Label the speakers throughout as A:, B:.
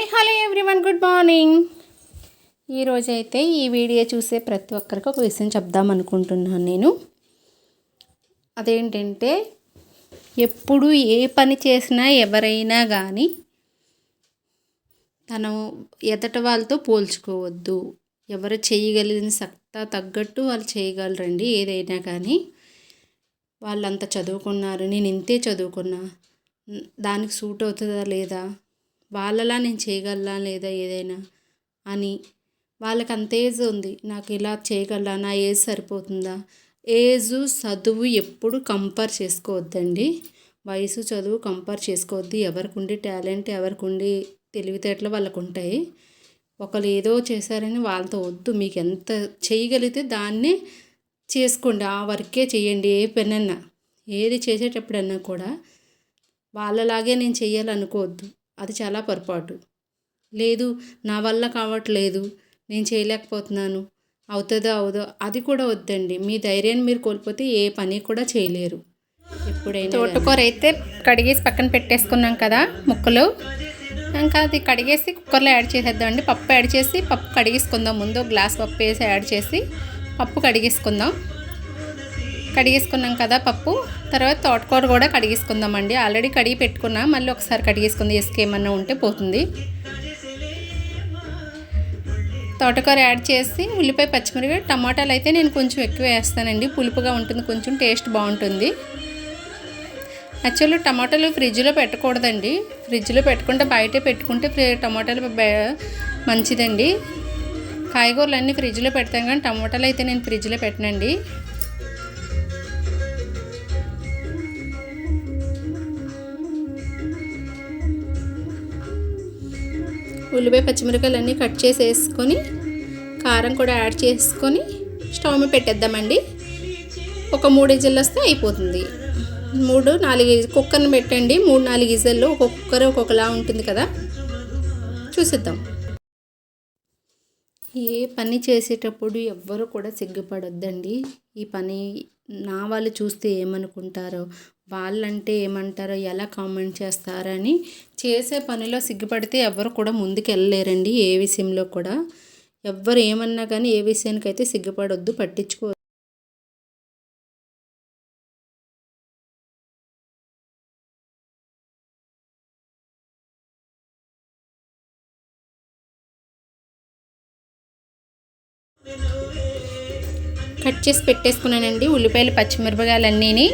A: Hi hello everyone good morning. ఈరోజైతే ఈ video చూసే ప్రతి ఒక్కరికి ఒక విషయం చెప్దాం అనుకుంటున్నాను నేను. అదేంటంటే ఎప్పుడు ఏ పని చేసినా ఎవరైనా కానీ తను ఎదట వాళ్ళతో పోల్చుకోవద్దు. ఎవరు చేయగలిగిన సత్తా తగ్గట్టు వాళ్ళు చేయగలరండి ఏదైనా కానీ వాళ్ళంత చదువుకున్నారు నేను ఇంతే చదువుకున్నా. దానికి సూట్ అవుతుందా లేదా? వాళ్ళలా నేను చేయగలనా లేదా ఏదైనా అని వాళ్ళకి అంత ఏజ్ ఉంది. నాకు ఇలా చేయగలనా? నా ఏజ్ సరిపోతుందా? ఏజు చదువు ఎప్పుడు కంపేర్ చేసుకోవద్దండి. వయసు చదువు కంపేర్ చేసుకోవద్దు. ఎవరికి ఉండి టాలెంట్ ఎవరికి ఉండి తెలివితేటలు వాళ్ళకు ఉంటాయి ఒకరు ఏదో చేశారని వాళ్ళతో వద్దు. మీకు ఎంత చేయగలిగితే దాన్నే చేసుకోండి. ఆ వర్కే చేయండి. ఏ పనన్నా ఏది చేసేటప్పుడన్నా కూడా వాళ్ళలాగే నేను చేయాలనుకోవద్దు. అది చాలా పొరపాటు. లేదు నా వల్ల కావట్లేదు నేను చేయలేకపోతున్నాను అవుతుందో అవదో అది కూడా వద్దండి. మీ ధైర్యాన్ని మీరు కోల్పోతే ఏ పని కూడా చేయలేరు. ఎప్పుడైనా తోటకూర అయితే కడిగేసి పక్కన పెట్టేసుకున్నాం కదా ముక్కలు. ఇంకా అది కడిగేసి కుక్కర్లో యాడ్ చేసేద్దామండి. పప్పు యాడ్ చేసి పప్పు కడిగేసుకుందాం. ముందు గ్లాస్ పప్పు వేసి యాడ్ చేసి పప్పు కడిగేసుకుందాం. కడిగేసుకున్నాం కదా పప్పు తర్వాత తోటకూర కూడా కడిగేసుకుందామండి. ఆల్రెడీ కడిగి పెట్టుకున్నా మళ్ళీ ఒకసారి కడిగేసుకుంది ఇసుక ఏమన్నా ఉంటే పోతుంది. తోటకూర యాడ్ చేసి ఉల్లిపాయ పచ్చిమిరపకాయ టమాటాలు అయితే నేను కొంచెం ఎక్కువ వేస్తానండి. పులుపుగా ఉంటుంది కొంచెం టేస్ట్ బాగుంటుంది. యాక్చువల్లీ టమాటాలు ఫ్రిడ్జ్లో పెట్టకూడదండి. ఫ్రిడ్జ్లో పెట్టుకుంటే బయటే పెట్టుకుంటే టమాటాలు మంచిదండి. కాయగూరలు అన్నీ ఫ్రిడ్జ్లో పెడతాం కానీ టమాటాలు అయితే నేను ఫ్రిడ్జ్లో పెట్టనండి. ఉల్లిపాయ పచ్చిమిరపకాయలు అన్నీ కట్ చేసి వేసుకొని కారం కూడా యాడ్ చేసుకొని స్టవ్ మీద పెట్టేద్దామండి. ఒక మూడు ఇజల్లు వస్తే అయిపోతుంది. మూడు నాలుగు కుక్కర్ని పెట్టండి. మూడు నాలుగు ఇజల్లో ఒక్కొక్క కుక్కర్ ఒక్కొక్కలా ఉంటుంది కదా. చూసిద్దాం. ఏ పని చేసేటప్పుడు ఎవ్వరు కూడా సిగ్గుపడొద్దండి. ఈ పని నా వాళ్ళు చూస్తే ఏమనుకుంటారో వాళ్ళంటే ఏమంటారో ఎలా కామెంట్ చేస్తారని చేసే పనిలో సిగ్గుపడితే ఎవరు కూడా ముందుకు వెళ్ళలేరండి ఏ విషయంలో కూడా. ఎవ్వరు ఏమన్నా కానీ ఏ విషయానికైతే సిగ్గుపడొద్దు పట్టించుకో కట్ చేసి పెట్టేసుకున్నానండి. ఉల్లిపాయలు పచ్చిమిరపకాయలు అన్నీని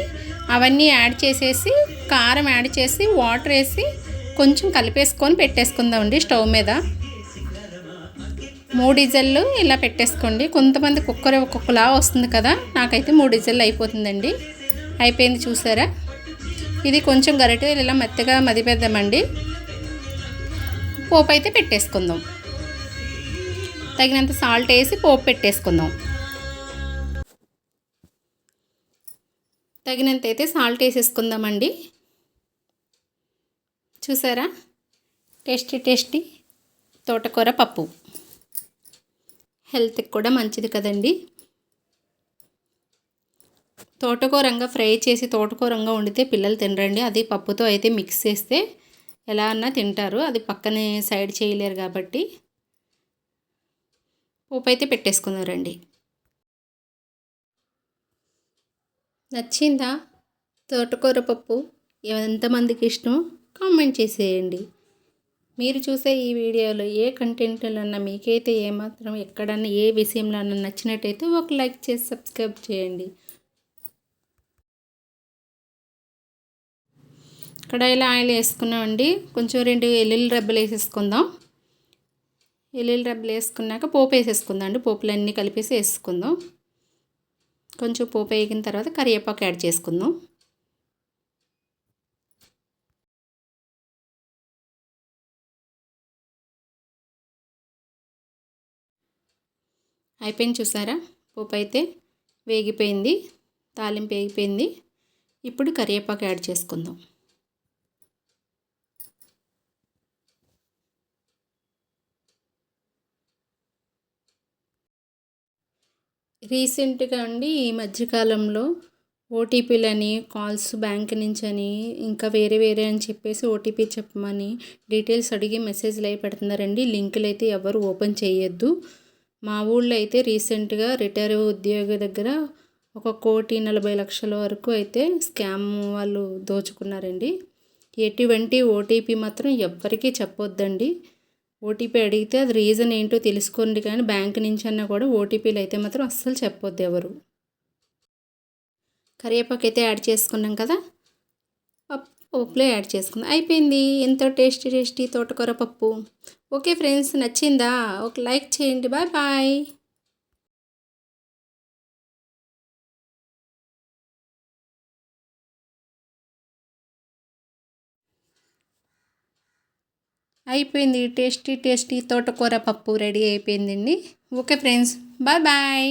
A: అవన్నీ యాడ్ చేసేసి కారం యాడ్ చేసి వాటర్ వేసి కొంచెం కలిపేసుకొని పెట్టేసుకుందామండి స్టవ్ మీద. మూడు ఇజల్లు ఇలా పెట్టేసుకోండి. కొంతమంది కుక్కర్ ఒక్కొక్కలా వస్తుంది కదా నాకైతే మూడు ఇజల్లు అయిపోతుందండి. అయిపోయింది చూసారా? ఇది కొంచెం గరిటె ఇలా మెత్తగా మదిపేద్దామండి. పోపు అయితే పెట్టేసుకుందాం. తగినంత సాల్ట్ వేసి పోపు పెట్టేసుకుందాం. తగినంత అయితే సాల్ట్ వేసేసుకుందామండి. చూసారా? టేస్టీ టేస్టీ తోటకూర పప్పు. హెల్త్కి కూడా మంచిది కదండి. తోటకూరంగా ఫ్రై చేసి తోటకూరంగా వండితే పిల్లలు తినరండి. అది పప్పుతో అయితే మిక్స్ చేస్తే ఎలా అన్నా తింటారు. అది పక్కనే సైడ్ చేయలేరు కాబట్టి ఉప్పు అయితే పెట్టేసుకున్నారండి. నచ్చిందా? తోటకూర పప్పు ఎంతమందికి ఇష్టం కామెంట్ చేసేయండి. మీరు చూసే ఈ వీడియోలో ఏ కంటెంట్లన్నా మీకైతే ఏమాత్రం ఎక్కడన్నా ఏ విషయంలో నచ్చినట్టయితే ఒక లైక్ చేసి సబ్స్క్రైబ్ చేయండి. కడాయిలో ఆయిల్ వేసుకున్నామండి. కొంచెం రెండు ఎల్లుల్లి రబ్బలు వేసేసుకుందాం. ఎల్లుల్లి రబ్బలు వేసుకున్నాక పోపు వేసేసుకుందాం అండి. పోపులన్నీ కలిపేసి వేసుకుందాం. కొంచెం పోపు వేగిన తర్వాత కరివేపాకు యాడ్ చేసుకుందాం. అయిపోయింది చూసారా? పోపు అయితే వేగిపోయింది తాలింపు వేగిపోయింది. ఇప్పుడు కరివేపాకు యాడ్ చేసుకుందాం. రీసెంట్గా అండి ఈ మధ్యకాలంలో ఓటీపీలని కాల్స్ బ్యాంక్ నుంచి అని ఇంకా వేరే వేరే అని చెప్పేసి ఓటీపీ చెప్పమని డీటెయిల్స్ అడిగి మెసేజ్లు అయి పెడుతున్నారండి. లింకులు అయితే ఎవరు ఓపెన్ చేయొద్దు. మా ఊళ్ళో అయితే రీసెంట్గా రిటైర్ ఉద్యోగి దగ్గర ఒక కోటి నలభై లక్షల వరకు అయితే స్కామ్ వాళ్ళు దోచుకున్నారండి. ఎటువంటి ఓటీపీ మాత్రం ఎవ్వరికీ చెప్పొద్దండి. ఓటీపీ అడిగితే అది రీజన్ ఏంటో తెలుసుకోండి కానీ బ్యాంక్ నుంచి అన్నా కూడా ఓటీపీలు అయితే మాత్రం అస్సలు చెప్పొద్దు ఎవరు. కరివేపాకు అయితే యాడ్ చేసుకున్నాం కదా. పప్పులో యాడ్ చేసుకుందాం. అయిపోయింది. ఎంతో టేస్టీ టేస్టీ తోటకూర పప్పు. ఓకే ఫ్రెండ్స్ నచ్చిందా? ఒక లైక్ చేయండి. Bye bye. అయిపోయింది టేస్టీ టేస్టీ తోటకూర పప్పు రెడీ అయిపోయిందండి. Okay friends bye bye.